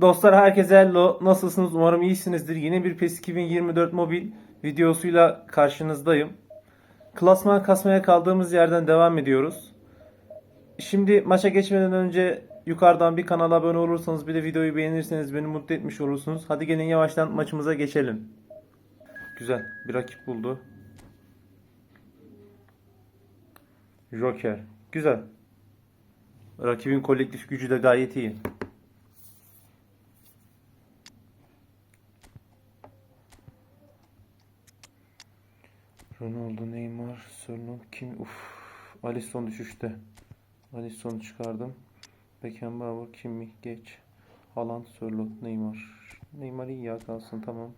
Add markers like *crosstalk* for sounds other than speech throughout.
Dostlar herkese hello. Nasılsınız? Umarım iyisinizdir. Yeni bir PES 2024 mobil videosuyla karşınızdayım. Klasman kasmaya kaldığımız yerden devam ediyoruz. Şimdi maça geçmeden önce yukarıdan bir kanala abone olursanız bir de videoyu beğenirseniz beni mutlu etmiş olursunuz. Hadi gelin yavaştan maçımıza geçelim. Güzel. Bir rakip buldu. Joker. Güzel. Rakibin kolektif gücü de gayet iyi. Ronaldo, Neymar, Sörloth, kim? Uf. Alisson düşüşte. Alisson'u çıkardım. Beckenbauer, Kimmich, geç. Haaland, Sörloth, Neymar. Neymar iyi ya kalsın tamam.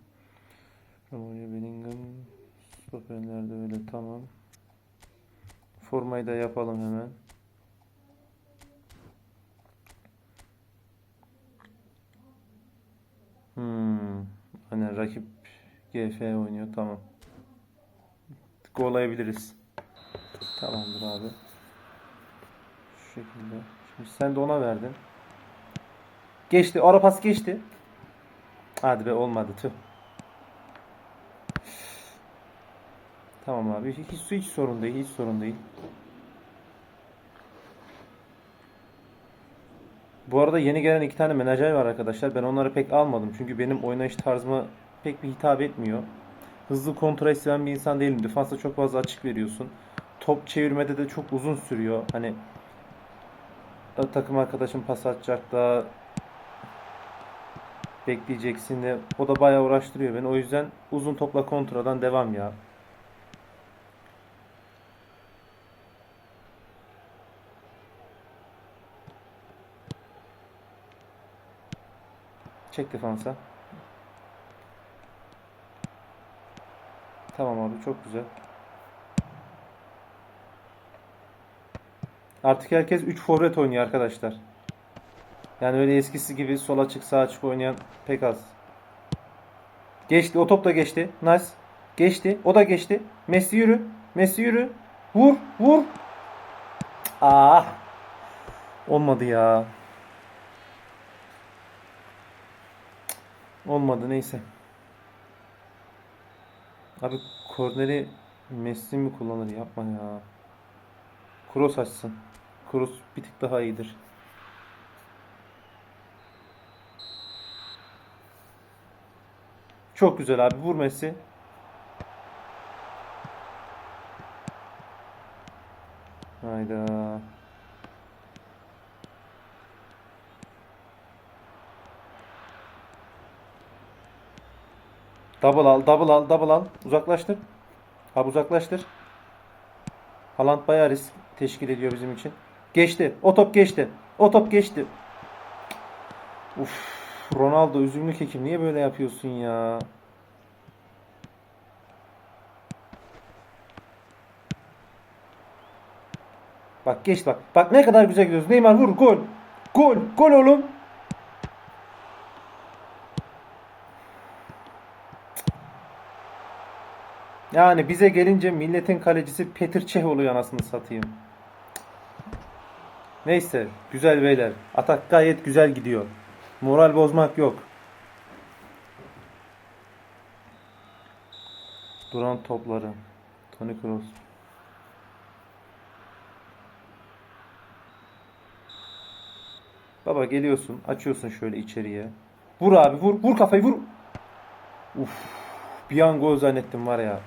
Romario, Bellingham. Stoperlerde öyle tamam. Formayı da yapalım hemen. Hmm. Hani rakip GF oynuyor tamam. Golayabiliriz. Tamamdır abi. Şu şekilde. Şimdi sen de ona verdin. Geçti. Ara pas geçti. Hadi be olmadı tüh. Tamam abi. Hiç, hiç, sorun değil. Hiç sorun değil. Bu arada yeni gelen iki tane menajer var arkadaşlar. Ben onları pek almadım. Çünkü benim oynayış tarzıma pek bir hitap etmiyor. Hızlı kontrol isteyen bir insan değilim. Defansta çok fazla açık veriyorsun. Top çevirmede de çok uzun sürüyor. Hani takım arkadaşın pas atacak da bekleyeceksin de o da bayağı uğraştırıyor beni. O yüzden uzun topla kontradan devam ya. Çek defansa. Tamam abi çok güzel. Artık herkes 3 forvet oynuyor arkadaşlar. Yani öyle eskisi gibi sol açık sağ açık oynayan pek az. Geçti. O top da geçti. Nice. Geçti. O da geçti. Messi yürü. Messi yürü. Vur. Vur. Ah. Olmadı ya. Olmadı neyse. Abi korneri Messi mi kullanır? Yapma ya. Kroos açsın. Kroos bir tık daha iyidir. Çok güzel abi. Vur Messi. Hayda. Double al, double al, double al. Uzaklaştır. Abi uzaklaştır. Haaland bayağı risk teşkil ediyor bizim için. Geçti. O top geçti. O top geçti. Uf, Ronaldo üzümlü kekim niye böyle yapıyorsun ya? Bak geç bak. Bak ne kadar güzel gidiyoruz. Neymar vur gol. Gol. Gol oğlum. Yani bize gelince milletin kalecisi Petr Çeh oluyor anasını satayım. Neyse güzel beyler. Atak gayet güzel gidiyor. Moral bozmak yok. Duran topları. Toni Kroos. Baba geliyorsun, açıyorsun şöyle içeriye. Vur abi, vur, vur kafayı, vur. Uf, bir an gol zannettim var ya.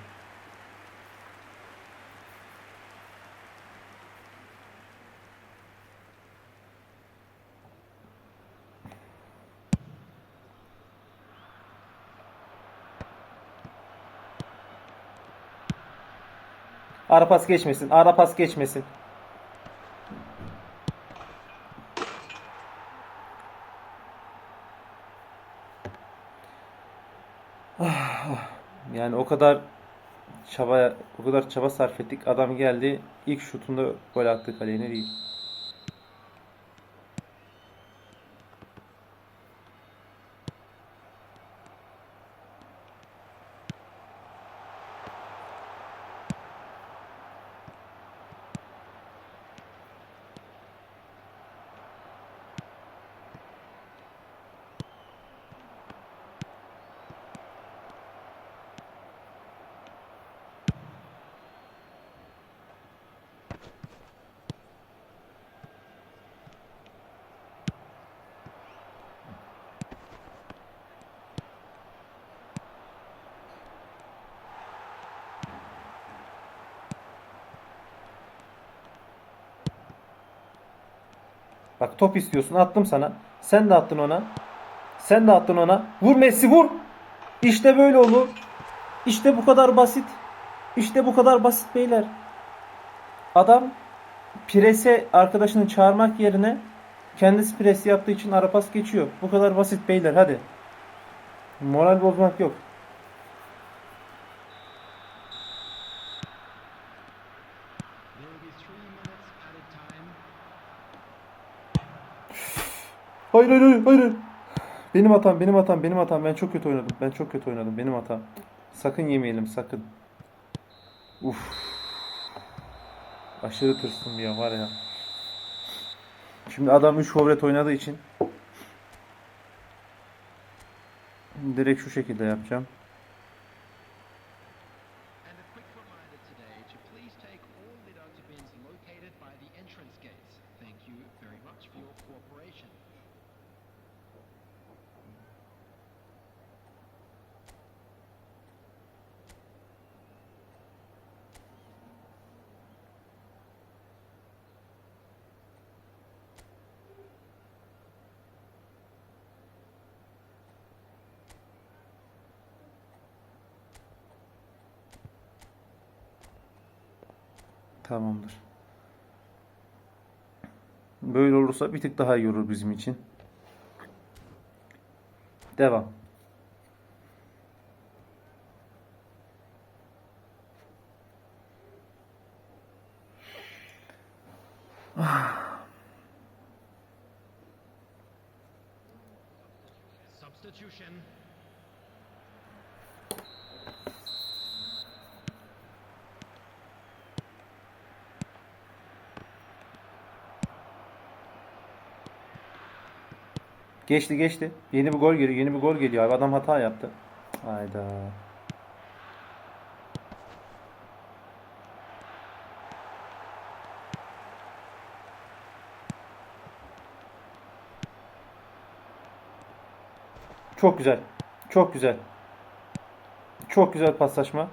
Ara pas geçmesin. Ara pas geçmesin. Yani o kadar çaba o kadar çaba sarf ettik. Adam geldi. ilk şutunda gol attı kaleye ne. Bak top istiyorsun. Attım sana. Sen de attın ona. Sen de attın ona. Vur Messi vur. İşte böyle olur. İşte bu kadar basit. İşte bu kadar basit beyler. Adam prese arkadaşını çağırmak yerine kendisi pres yaptığı için ara pas geçiyor. Bu kadar basit beyler hadi. Moral bozmak yok. Hayır hayır hayır hayır. Benim hatam benim hatam benim hatam ben çok kötü oynadım. Ben çok kötü oynadım benim hatam. Sakın yemeyelim sakın. Uf. Aşırı tırsım ya var ya. Şimdi adam 3 forvet oynadığı için direkt şu şekilde yapacağım. Tamamdır. Böyle olursa bir tık daha iyi olur bizim için. Devam. Geçti geçti. Yeni bir gol geliyor. Yeni bir gol geliyor abi. Adam hata yaptı. Hayda. Çok güzel. Çok güzel. Çok güzel paslaşma.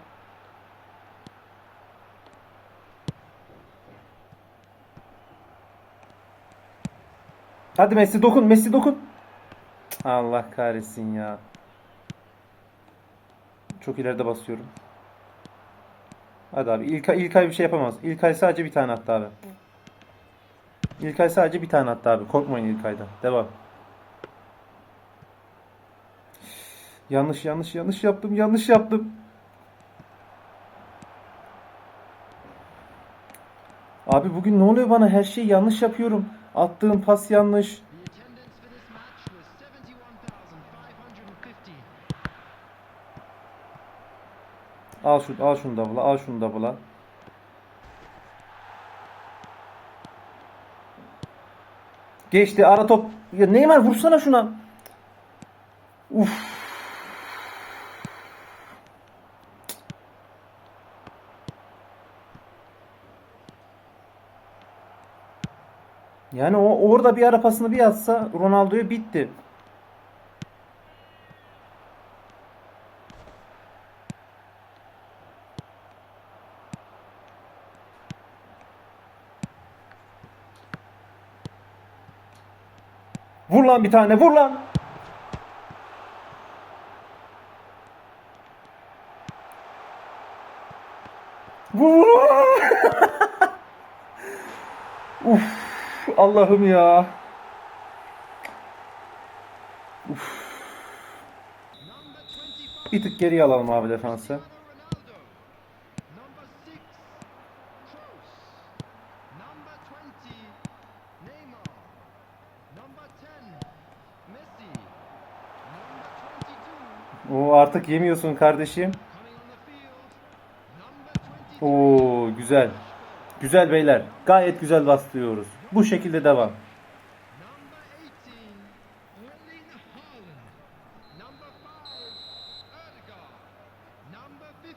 Hadi Messi dokun. Messi dokun. Allah kahretsin ya. Çok ileride basıyorum. Hadi abi. İlkay, İlkay bir şey yapamaz. İlkay sadece bir tane attı abi. İlkay sadece bir tane attı abi. Korkmayın İlkay'dan. Devam. Yanlış yanlış yanlış yaptım. Yanlış yaptım. Abi bugün ne oluyor bana? Her şeyi yanlış yapıyorum. Attığım pas yanlış. Al şu al şunu double'a, al şunu double'a. Geçti ara top. Ya Neymar vursana şuna. Uf. Yani o orada bir ara pasını bir atsa Ronaldo'ya bitti. Vur lan bir tane vur lan. Vur. *laughs* Uf Allah'ım ya. 25, Bir tık geriye alalım abi defansı. Number 22, Oo artık yemiyorsun kardeşim. coming on the field. Number 23, Oo güzel. Güzel beyler. Gayet güzel bastırıyoruz. Bu şekilde devam. Number 18, Erling Haaland. Number 5, Erdegaard. Number 15,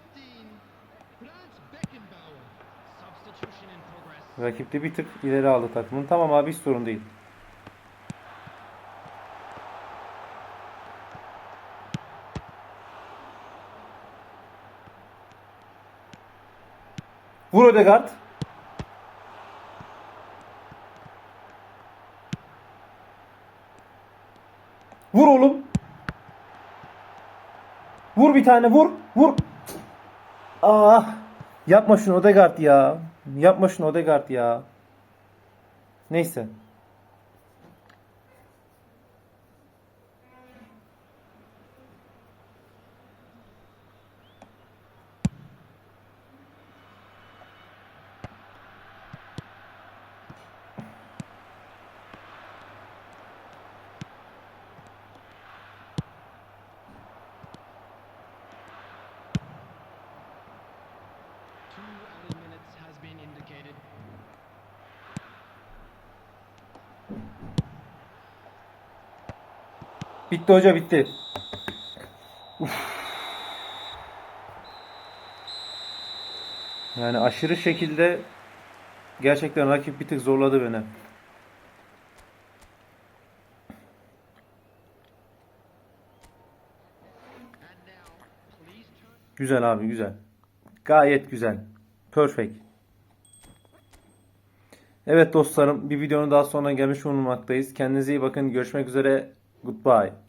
Franz Beckenbauer. Substitution in progress. Rakip de bir tık ileri aldı takımın. Tamam abi hiç sorun değil. Vur Odegaard. Vur oğlum. Vur bir tane vur. Vur. Ah. Yapma şunu Odegaard ya. Yapma şunu Odegaard ya. Neyse. Bitti hoca bitti. Uf. Yani aşırı şekilde gerçekten rakip bir tık zorladı beni. Güzel abi güzel. Gayet güzel. Perfect. Evet dostlarım bir videonun daha sonuna gelmiş bulunmaktayız. Kendinize iyi bakın. Görüşmek üzere. Goodbye.